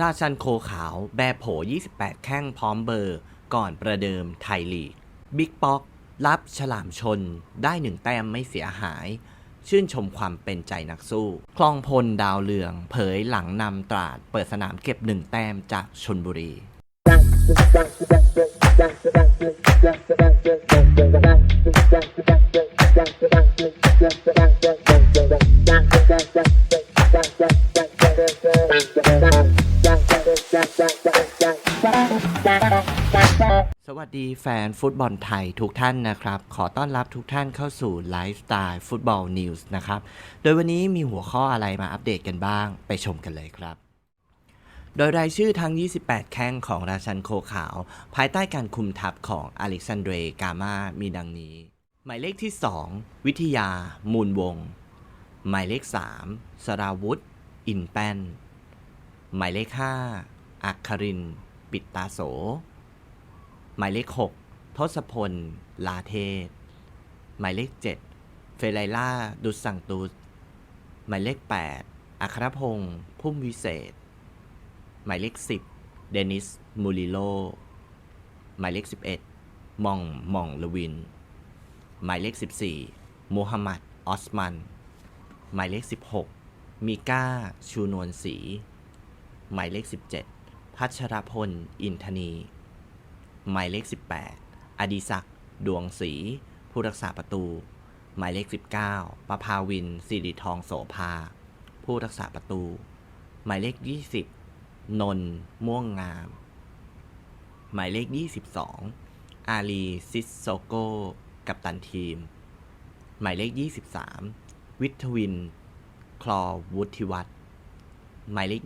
ราชันโคขาวแบร์โผ 28 แข้งพร้อมเบอร์ ก่อนประเดิมไทยลีก บิ๊กป๊อก รับฉลามชน ได้หนึ่งแต้มไม่เสียหาย ชื่นชมความเป็นใจนักสู้ คลองพลดาวเรือง เผยหลังนำตราด เปิดสนามเก็บหนึ่งแต้มจากชนบุรี สวัสดีแฟนฟุตบอลไทยทุกท่านนะครับ ขอต้อนรับทุกท่านเข้าสู่ไลฟ์สไตล์ฟุตบอลนิวส์นะครับ โดยวันนี้มีหัวข้ออะไรมาอัปเดตกันบ้าง ไปชมกันเลยครับโดยรายชื่อทั้ง 28 แข้งของราชันโคขาว ภายใต้การคุมทัพของอเล็กซานเดรกามามีดังนี้ หมายเลขที่ 2 วิทยา มูลวง หมายเลข 3 สราวุธ อินแป้น หมายเลข5อัคริน ปิดตาโส หมายเลข6ทศพล ลาเทศ หมายเลข7เฟรไลล่า ดุสังตุสหมายเลข8อัครพงศ์พุ่มวิเศษ หมายเลข10เดนิส มูริโล หมายเลข11มองมองลวิน หมายเลข14โมฮัมหมัด ออสมัน หมายเลข16มีก้า ชูนวลศรี หมายเลข 17 พัชรพล อินทนี หมายเลข 18 อดิศักดิ์ดวงศรีผู้รักษาประตู หมายเลข 19 ประภาวินสิริทองโสภา ผู้รักษาประตู หมายเลข 20 นนท์ม่วงงาม หมายเลข 22 อาลีซิสโซโก กัปตันทีม หมายเลข 23 วิทวิน คลอวุฒิวัฒน์ หมายเลข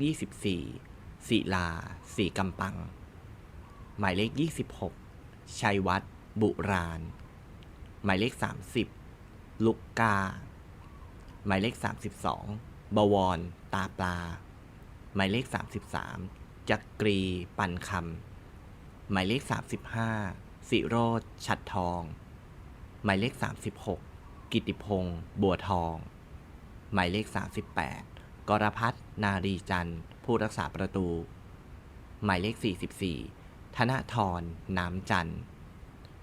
24ศิลาสีกำปัง หมายเลข 26 ชัยวัฒน์บุราณ หมายเลข 30 ลุกกา หมายเลข 32 บวร ตาปลา หมายเลข 33 จักกรีปันคำ หมายเลข 35 สิโรธชัดทอง หมายเลข 36 กิติพงศ์บัวทอง หมายเลข 38 กรพัฒนารีจันทร์ ผู้รักษาประตู หมายเลข 44 ธนทรน้ำจันทร์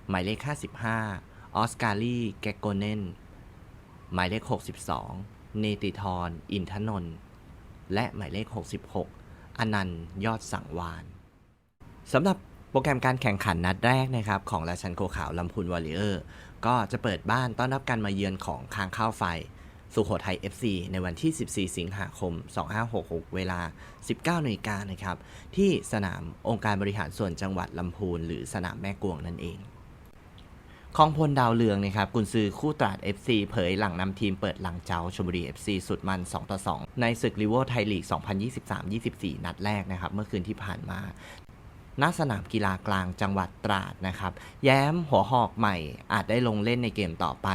หมายเลข 55 ออสการีแกกโกเนน หมายเลข 62 เนติธรอินทนนท์ และหมายเลข 66 อนันต์ยอดสังวานสำหรับโปรแกรมการแข่งขันนัดแรกนะครับของราชันโคขาวลำพูนวอลเลอร์ ก็จะเปิดบ้านต้อนรับการมาเยือนของค้างข้าวไฟ สุโขทัย FC ในวันที่ 14 สิงหาคม 2566 เวลา 19นาฬิกานะครับ ที่สนามองค์การบริหารส่วนจังหวัดลำพูน หรือสนามแม่กวงนั่นเองคองพลดาวเรืองนะครับกุนซือคู่ตราด FC เผยหลังนำทีมเปิดหลังเจ้าชมบุรี FC สุดมัน 2 ต่อ 2 ในศึกลิเวอร์ไทยลีก 2023-24 นัดแรกนะครับ เมื่อคืนที่ผ่านมา ณสนามกีฬากลางจังหวัดตราดนะครับ แย้มหัวหอกใหม่อาจได้ลงเล่นในเกมต่อไป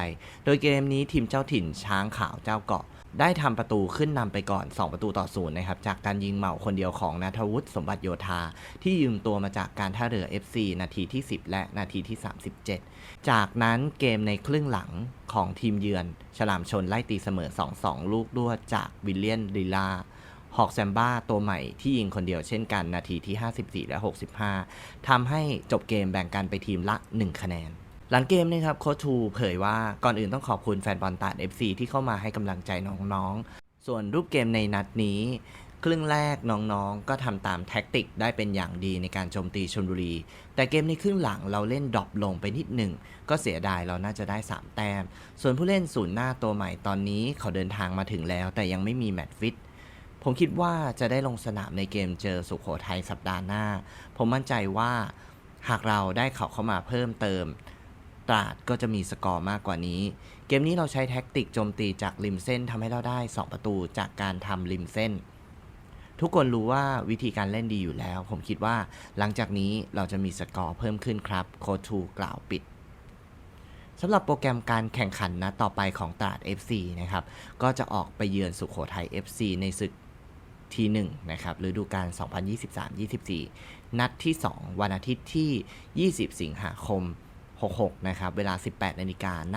โดยเกมนี้ทีมเจ้าถิ่นช้างขาวเจ้าเกาะ ได้ทำประตูขึ้นนำไปก่อน 2 ประตูต่อศูนย์นะครับ จากการยิงเหมาคนเดียวของนัทวุฒิสมบัติโยธา ที่ยืมตัวมาจากการท่าเรือ FC นาทีที่ 10 และนาทีที่ 37 จากนั้นเกมในครึ่งหลังของทีมเยือน ฉลามชนไล่ตีเสมอ 2-2 ลูกด้วยจากวิลเลียนดิลา ฮอกแซมบ้าตัวใหม่ที่ยิงคนเดียวเช่นกันนาทีที่ 54 และ 65ทำให้จบเกมแบ่งกันไปทีมละ 1 คะแนน หลังเกมนะครับโค้ชทูเผยว่าก่อนอื่นต้องขอบคุณแฟนบอลตาด FC ที่เข้ามาให้กำลังใจน้องๆ ส่วนรูปเกมในนัดนี้ครึ่งแรกน้องๆ ก็ทำตามแท็กติกได้เป็นอย่างดีในการโจมตีชนบุรี แต่เกมในครึ่งหลังเราเล่นดรอปลงไปนิดหนึ่ง ก็เสียดายเราน่าจะได้ 3 แต้ม ส่วนผู้เล่นศูนย์หน้าตัวใหม่ตอนนี้เขาเดินทางมาถึงแล้ว แต่ยังไม่มีแมตช์ฟิต ผมคิดว่าจะได้ลงสนามในเกมเจอสุขโขทัยสัปดาห์หน้า ผมมั่นใจว่าหากเราได้เขาเข้ามาเพิ่มเติม ตราดก็จะมีสกอร์มากกว่านี้ เกมนี้เราใช้แท็กติกโจมตีจากริมเส้นทำให้เราได้ 2 ประตูจากการทำริมเส้น ทุกคนรู้ว่าวิธีการเล่นดีอยู่แล้ว ผมคิดว่าหลังจากนี้เราจะมีสกอร์เพิ่มขึ้นครับ โคชทูกล่าวปิดสำหรับโปรแกรมการแข่งขันนะต่อไปของตราด FC นะครับ ก็จะออกไปเยือนสุขโขทัย FC ในศึก ทีหนึ่1นะครับฤดูกาล 2023-24 นัดที่ 2 วันอาทิตย์ที่ 20 สิงหาคม 66 นะครับ เวลา 18 นาฬิกาณ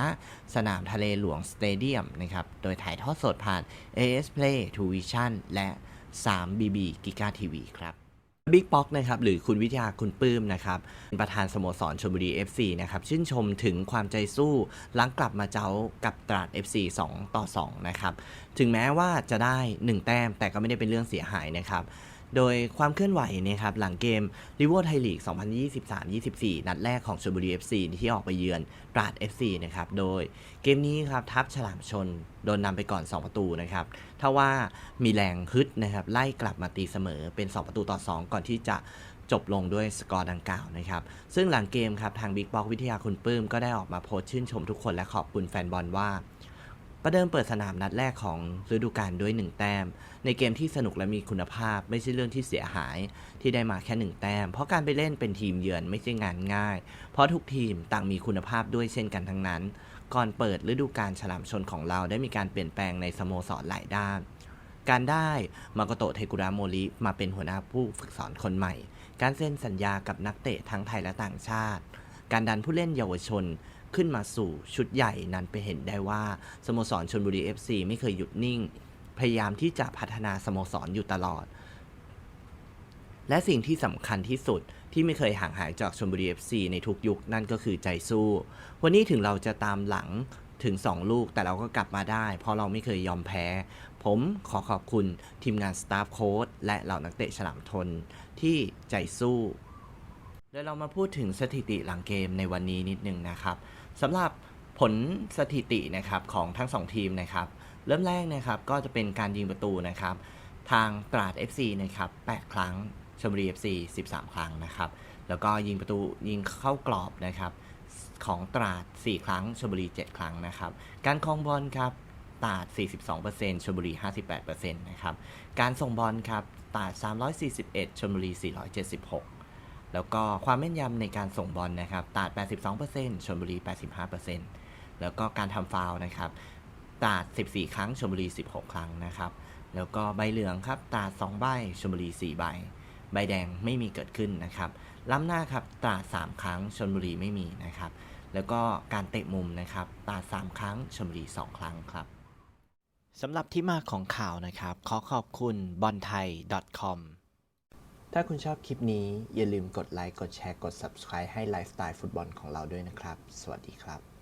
สนามทะเลหลวงสเตเดียมนะครับ โดยถ่ายทอดสดผ่าน AS Play t o Vision และ 3 BB g i g a TV ครับ บิ๊กป๊อกนะครับหรือคุณวิทยาคุณปื้มนะครับเป็นประธานสโมสรชลบุรี FC นะครับชื่นชมถึงความใจสู้หลังกลับมาเจ้ากับตราด FC 2 ต่อ 2 นะครับ ถึงแม้ว่าจะได้ 1 แต้มแต่ก็ไม่ได้เป็นเรื่องเสียหายนะครับ โดยความเคลื่อนไหวนะครับหลังเกมริเวอร์ไทยลีก 2023-24 นัดแรกของชลบุรี FC ที่ออกไปเยือนตราด FC นะครับโดยเกมนี้ครับทัพฉลามชนโดนนำไปก่อน 2 ประตูนะครับถ้าว่ามีแรงฮึดนะครับไล่กลับมาตีเสมอเป็น 2 ประตูต่อ 2 ก่อนที่จะจบลงด้วยสกอร์ดังกล่าวนะครับ ซึ่งหลังเกมครับทางบิ๊กบ็อกวิทยาคุณปื้มก็ได้ออกมาโพสต์ชื่นชมทุกคนและขอบคุณแฟนบอลว่า ประเดิมเปิดสนามนัดแรกของฤดูกาลด้วย 1 แต้ม ในเกมที่สนุกและมีคุณภาพไม่ใช่เรื่องที่เสียหายที่ได้มาแค่ 1 แต้ม เพราะการไปเล่นเป็นทีมเยือนไม่ใช่งานง่าย เพราะทุกทีมต่างมีคุณภาพด้วยเช่นกันทั้งนั้น ก่อนเปิดฤดูกาลฉลามชนของเราได้มีการเปลี่ยนแปลงในสโมสรหลายด้าน การได้มาโกโตะเทกุระโมริมาเป็นหัวหน้าผู้ฝึกสอนคนใหม่ การเซ็นสัญญากับนักเตะทั้งไทยและต่างชาติ การดันผู้เล่นเยาวชน ขึ้นมาสู่ชุดใหญ่นั้นไปเห็นได้ว่าสโมสรชนบุรี FC ไม่เคยหยุดนิ่ง พยายามที่จะพัฒนาสโมสรอยู่ตลอด และสิ่งที่สำคัญที่สุดที่ไม่เคยห่างหายจากชนบุรี FC ในทุกยุคนั่นก็คือใจสู้ วันนี้ถึงเราจะตามหลังถึง 2 ลูกแต่เราก็กลับมาได้ เพราะเราไม่เคยยอมแพ้ ผมขอขอบคุณทีมงานสตาฟโค้ดและเหล่านักเตะฉลามทนที่ใจสู้ เดี๋ยวเรามาพูดถึงสถิติหลังเกมในวันนี้นิดนึงนะครับสำหรับผลสถิตินะครับของทั้ง 2 ทีมนะครับเริ่มแรกนะครับก็จะเป็นการยิงประตูนะครับ ทางตราด FC นะครับ8ครั้งชลบุรี FC 13 ครั้งนะครับแล้วก็ยิงประตูยิงเข้ากรอบนะครับของตราด 4 ครั้งชลบุรี 7 ครั้งนะครับ การครองบอลครับตราด 42%ชลบุรี 58%นะครับการส่งบอลครับตราด 341ชลบุรี 476 แล้วก็ความแม่นยำในการส่งบอลนะครับตราด 82%ชลบุรี 85%แล้วก็การทำฟาวนะครับตาด 14 ครั้งชลบุรี 16 ครั้งนะครับ แล้วก็ใบเหลืองครับตาด 2 ใบชลบุรี 4 ใบ ใบแดงไม่มีเกิดขึ้นนะครับ ล้ำหน้าครับตาด 3 ครั้งชลบุรีไม่มีนะครับ แล้วก็การเตะมุมนะครับตาด 3 ครั้งชลบุรี 2 ครั้งครับสำหรับที่มาของข่าวนะครับ ขอขอบคุณบอลไทย .com ถ้าคุณชอบคลิปนี้ อย่าลืมกดไลค์ กดแชร์ กด Subscribe ให้ไลฟ์สไตล์ฟุตบอลของเราด้วยนะครับ สวัสดีครับ